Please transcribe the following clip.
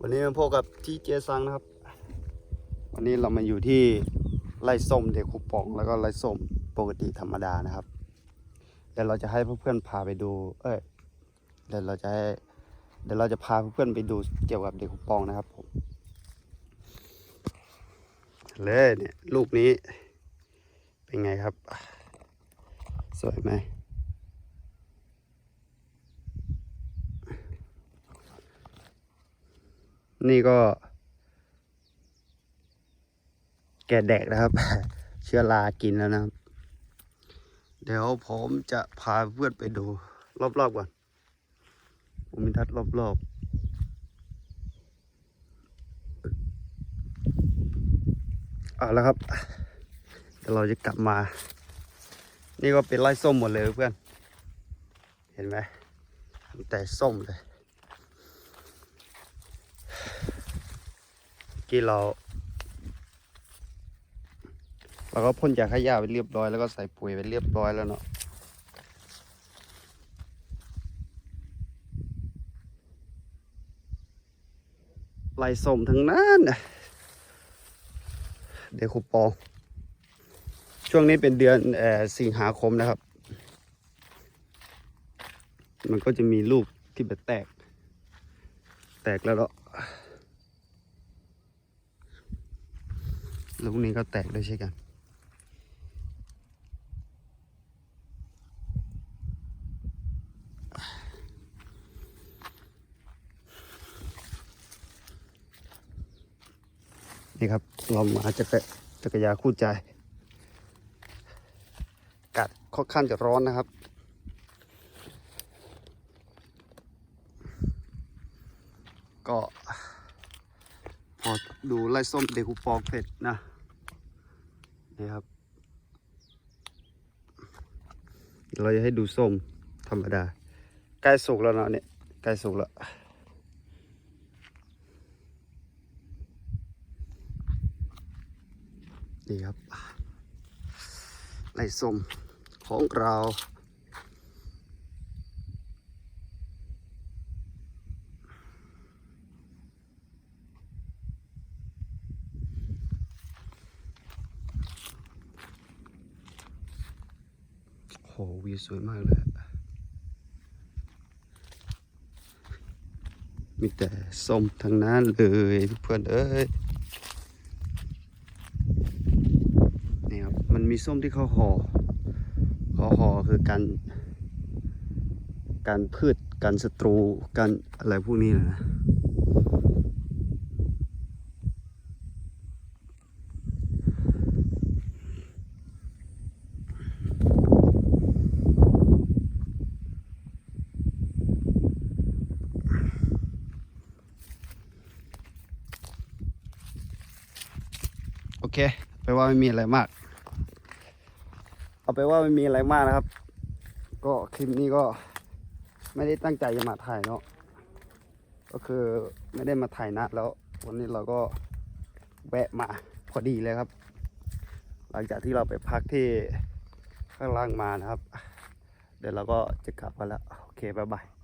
วันนี้มาพบกับที่เจซังนะครับ วันนี้เรามาอยู่ที่ไร่ส้มเด็กคูปองแล้วก็ไร่ส้มปกติธรรมดานะครับเดี๋ยวเราจะให้เพื่อนๆพาไปดู เอ้ยเดี๋ยวเราจะให้เดี๋ยวเราจะพาเพื่อนๆไปดูเกี่ยวกับเด็กคูปองนะครับผมเลยเนี่ยลูกนี้เป็นไงครับ สวยไหม นี่ก็ แกะแดกนะครับ เชื้อรากินแล้วนะครับ เดี๋ยวผมจะพาเพื่อนไปดู รอบๆก่อนภูมิทัศน์รอบๆเอาแล้วครับเดี๋ยวเราจะกลับมา นี่ก็เป็นไร่ส้มหมดเลยเพื่อน เห็นไหมแต่ส้มเลย ที่เราเราก็พ่นยาฆ่าหญ้าไปเรียบร้อยแล้วก็ใส่ปุ๋ยไปเรียบร้อยแล้วเนาะไล่ส้มทั้งนั้นเดี๋ยวคูปองช่วงนี้เป็นเดือนอสิงหาคมนะครับ มันก็จะมีลูกที่แบบแตก แตกแล้วเนาะ ลูกนี้ก็แตกด้วยใช่กัน นี่ครับเรามาจักรจักรยาคู่ใจ กัดค่อนข้างจะร้อนนะครับ ก็ พอดูไล่ส้มเดคูปองเสร็จนะนี่ครับ เราจะให้ดูส้มธรรมดา ใกล้สุกแล้วเนาะเนี่ยใกล้สุกแล้วนี่ครับไล่ส้มของเรา วิวสวยมากเลย มีแต่ส้มทั้งนั้นเลยเพื่อนเอ้ยนี่ครับมันมีส้มที่เขาห่อเขาห่อคือการการพืชการศัตรูการอะไรพวกนี้นะ เคไปว่าไม่มีอะไรมาก เอาไปว่าไม่มีอะไรมากนะครับ ก็คลิปนี้ก็ไม่ได้ตั้งใจจะมาถ่ายเนาะก็คือไม่ได้มาถ่ายนานแล้ววันนี้เราก็แวะมาพอดีเลยครับ หลังจากที่เราไปพักที่ข้างล่างมานะครับ เดี๋ยวเราก็จะกลับกันแล้ว โอเคบ๊ายบาย